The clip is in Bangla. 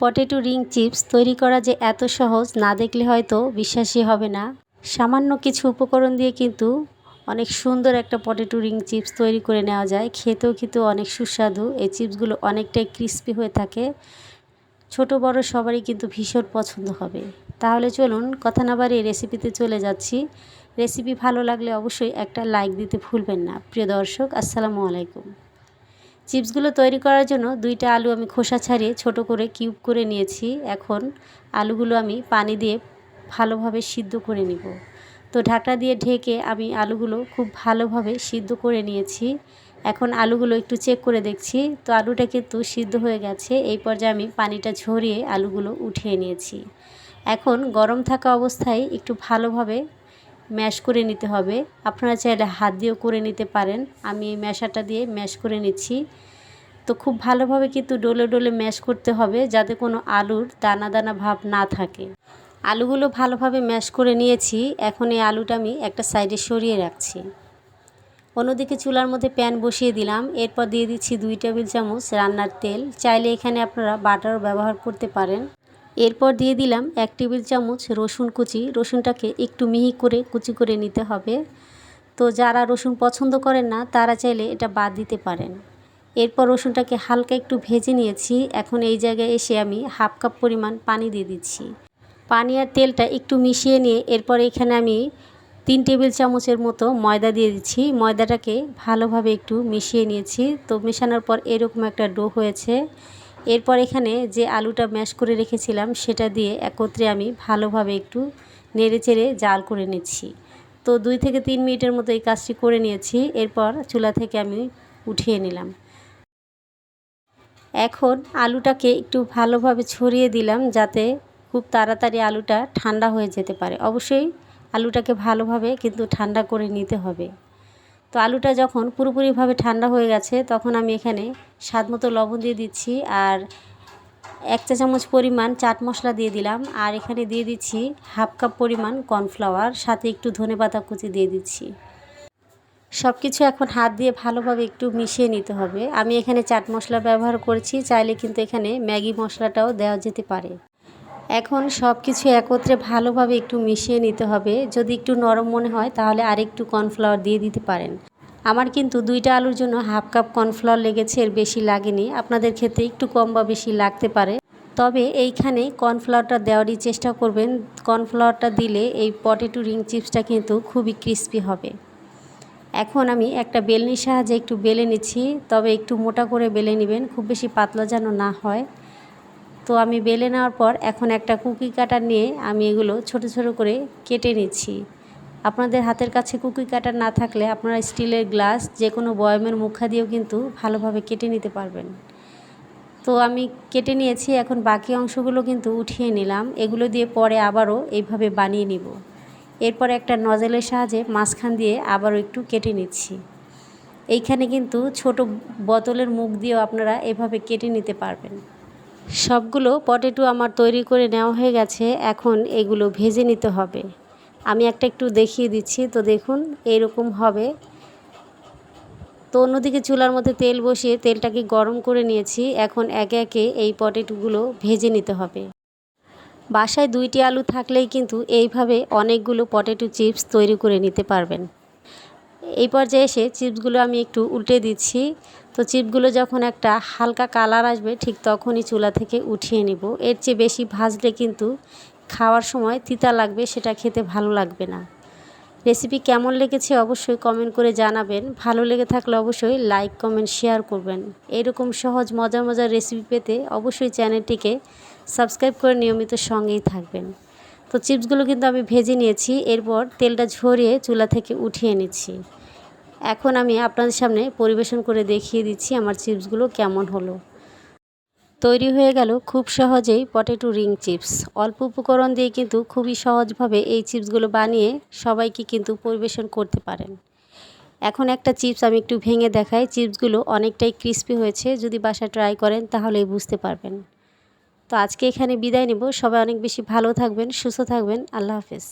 পটেটো রিং চিপস তৈরি করা যে এত সহজ না দেখলে হয়তো বিশ্বাসই হবে না। সামান্য কিছু উপকরণ দিয়ে কিন্তু অনেক সুন্দর একটা পটেটো রিং চিপস তৈরি করে নেওয়া যায়। খেতেও কিন্তু অনেক সুস্বাদু। এই চিপসগুলো অনেকটাই ক্রিস্পি হয়ে থাকে। ছোট, বড় সবারই কিন্তু ভীষণ পছন্দ হবে। তাহলে চলুন কথা না বাড়িয়ে রেসিপিতে চলে যাচ্ছি। রেসিপি ভালো লাগলে অবশ্যই একটা লাইক দিতে ভুলবেন না। প্রিয় দর্শক, আসসালামু আলাইকুম। চিপসগুলো তৈরি করার জন্য দুইটা আলু আমি খোসা ছাড়িয়ে ছোট করে কিউব করে নিয়েছি। এখন আলুগুলো আমি পানি দিয়ে ভালোভাবে সিদ্ধ করে নিব। তো ঢাকনা দিয়ে ঢেকে আমি আলুগুলো খুব ভালোভাবে সিদ্ধ করে নিয়েছি। এখন আলুগুলো একটু চেক করে দেখছি। তো আলুটা কিন্তু সিদ্ধ হয়ে গেছে। এই পর্যায়ে আমি পানিটা ঝরিয়ে আলুগুলো উঠিয়ে নিয়েছি। এখন গরম থাকা অবস্থায় একটু ভালোভাবে ম্যাশ করে নিতে হবে। আপনারা চাইলে হাত দিয়েও করে নিতে পারেন। আমি এই ম্যাশাটা দিয়ে ম্যাশ করে নিচ্ছি। তো খুব ভালোভাবে কিন্তু ডোলে ডোলে ম্যাশ করতে হবে যাতে কোনো আলুর দানা দানা ভাব না থাকে। আলুগুলো ভালোভাবে ম্যাশ করে নিয়েছি। এখন এই আলুটা আমি একটা সাইডে সরিয়ে রাখছি। অন্যদিকে চুলার মধ্যে প্যান বসিয়ে দিলাম। এরপর দিয়ে দিচ্ছি দুই টেবিল চামচ রান্নার তেল। চাইলে এখানে আপনারা বাটারও ব্যবহার করতে পারেন। এরপর দিয়ে দিলাম এক টেবিল চামচ রসুন কুচি। রসুনটাকে একটু মিহি করে কুচি করে নিতে হবে। তো যারা রসুন পছন্দ করেন না, তারা চাইলে এটা বাদ দিতে পারেন। এরপর রসুনটাকে হালকা একটু ভেজে নিয়েছি। এখন এই জায়গায় এসে আমি হাফ কাপ পরিমাণ পানি দিয়ে দিচ্ছি। পানি আর তেলটা একটু মিশিয়ে নিয়ে এরপর এখানে আমি তিন টেবিল চামচের মতো ময়দা দিয়ে দিচ্ছি। ময়দাটাকে ভালোভাবে একটু মিশিয়ে নিয়েছি। তো মেশানোর পর এরকম একটা ডো হয়েছে। এরপর এখানে যে আলুটা ম্যাশ করে রেখেছিলাম, সেটা দিয়ে একত্রে আমি ভালোভাবে একটু নেড়ে চেড়ে জাল করে নিচ্ছি। তো দুই থেকে তিন মিনিটের মতো এই কাজটি করে নিয়েছি, এরপর চুলা থেকে আমি উঠিয়ে নিলাম। এখন আলুটাকে একটু ভালোভাবে ছড়িয়ে দিলাম, যাতে খুব তাড়াতাড়ি আলুটা ঠান্ডা হয়ে যেতে পারে। অবশ্যই আলুটাকে ভালোভাবে কিন্তু ঠান্ডা করে নিতে হবে। তো আলুটা যখন পুরোপুরিভাবে ঠান্ডা হয়ে গেছে, তখন আমি এখানে স্বাদ মতো লবণ দিয়ে দিচ্ছি আর এক চা চামচ পরিমাণ চাট মশলা দিয়ে দিলাম। আর এখানে দিয়ে দিচ্ছি হাফ কাপ পরিমাণ কর্নফ্লাওয়ার, সাথে একটু ধনে পাতা কুচি দিয়ে দিচ্ছি। সব কিছু এখন হাত দিয়ে ভালোভাবে একটু মিশিয়ে নিতে হবে। আমি এখানে চাট মশলা ব্যবহার করেছি, চাইলে কিন্তু এখানে ম্যাগি মশলাটাও দেওয়া যেতে পারে। এখন সব কিছু একত্রে ভালোভাবে একটু মিশিয়ে নিতে হবে। যদি একটু নরম মনে হয়, তাহলে আরেকটু কর্নফ্লাওয়ার দিয়ে দিতে পারেন। আমার কিন্তু দুইটা আলুর জন্য হাফ কাপ কর্নফ্লাওয়ার লেগেছে, এর বেশি লাগেনি। আপনাদের ক্ষেত্রে একটু কম বা বেশি লাগতে পারে। তবে এইখানে কর্নফ্লাওয়ারটা দেওয়ারই চেষ্টা করবেন। কর্নফ্লাওয়ারটা দিলে এই পটেটো রিং চিপসটা কিন্তু খুবই ক্রিস্পি হবে। এখন আমি একটা বেলনির সাহায্যে একটু বেলে নিচ্ছি, তবে একটু মোটা করে বেলে নেবেন, খুব বেশি পাতলা যেন না হয়। তো আমি বেলে নেওয়ার পর এখন একটা কুকি কাটার নিয়ে আমি এগুলো ছোট ছোট করে কেটে নিচ্ছি। আপনাদের হাতের কাছে কুকি কাটার না থাকলে আপনারা স্টিলের গ্লাস যে কোনো বয়মের মুখা দিয়েও কিন্তু ভালোভাবে কেটে নিতে পারবেন। তো আমি কেটে নিয়েছি, এখন বাকি অংশগুলো কিন্তু উঠিয়ে নিলাম। এগুলো দিয়ে পরে আবারও এইভাবে বানিয়ে নিব। এরপর একটা নজেলের সাহায্যে মাঝখান দিয়ে আবারও একটু কেটে নিচ্ছি। এইখানে কিন্তু ছোট বোতলের মুখ দিয়েও আপনারা এভাবে কেটে নিতে পারবেন। সবগুলো পটেটো আমার তৈরি করে নেওয়া হয়ে গেছে, এখন এগুলো ভেজে নিতে হবে। আমি একটা একটু দেখিয়ে দিচ্ছি, তো দেখুন, এইরকম হবে। তো অন্যদিকে চুলার মধ্যে তেল বসিয়ে তেলটাকে গরম করে নিয়েছি, এখন একে একে এই পটেটোগুলো ভেজে নিতে হবে। বাসায় দুইটি আলু থাকলেই কিন্তু এইভাবে অনেকগুলো পটেটো চিপস তৈরি করে নিতে পারবেন। এই পর্যায়ে এসে চিপসগুলো আমি একটু উল্টে দিচ্ছি তো চিপগুলো যখন একটা হালকা কালার আসবে, ঠিক তখনই চুলা থেকে উঠিয়ে নিব। এর চেয়ে বেশি ভাজলে কিন্তু খাওয়ার সময় তিতা লাগবে, সেটা খেতে ভালো লাগবে না। রেসিপি কেমন লেগেছে অবশ্যই কমেন্ট করে জানাবেন। ভালো লেগে থাকলে অবশ্যই লাইক, কমেন্ট, শেয়ার করবেন। এরকম সহজ, মজার মজার রেসিপি পেতে অবশ্যই চ্যানেলটিকে সাবস্ক্রাইব করে নিয়মিত সঙ্গেই থাকবেন। তো চিপসগুলো কিন্তু আমি ভেজে নিয়েছি, এরপর তেলটা ঝরিয়ে চুলা থেকে উঠিয়ে নিচ্ছি। এখন আমি আপনাদের সামনে পরিবেশন করে দেখিয়ে দিচ্ছি আমার চিপসগুলো কেমন হলো। তৈরি হয়ে গেল খুব সহজেই পটেটো রিং চিপস। অল্প উপকরণ দিয়ে কিন্তু খুবই সহজভাবে এই চিপসগুলো বানিয়ে সবাইকে কিন্তু পরিবেশন করতে পারেন। এখন একটা চিপস আমি একটু ভেঙে দেখাই। চিপসগুলো অনেকটাই ক্রিস্পি হয়েছে। যদি বাসা ট্রাই করেন তাহলেই বুঝতে পারবেন। তো আজকে এখানে বিদায় নেব। সবাই অনেক বেশি ভালো থাকবেন, সুস্থ থাকবেন। আল্লাহ হাফেজ।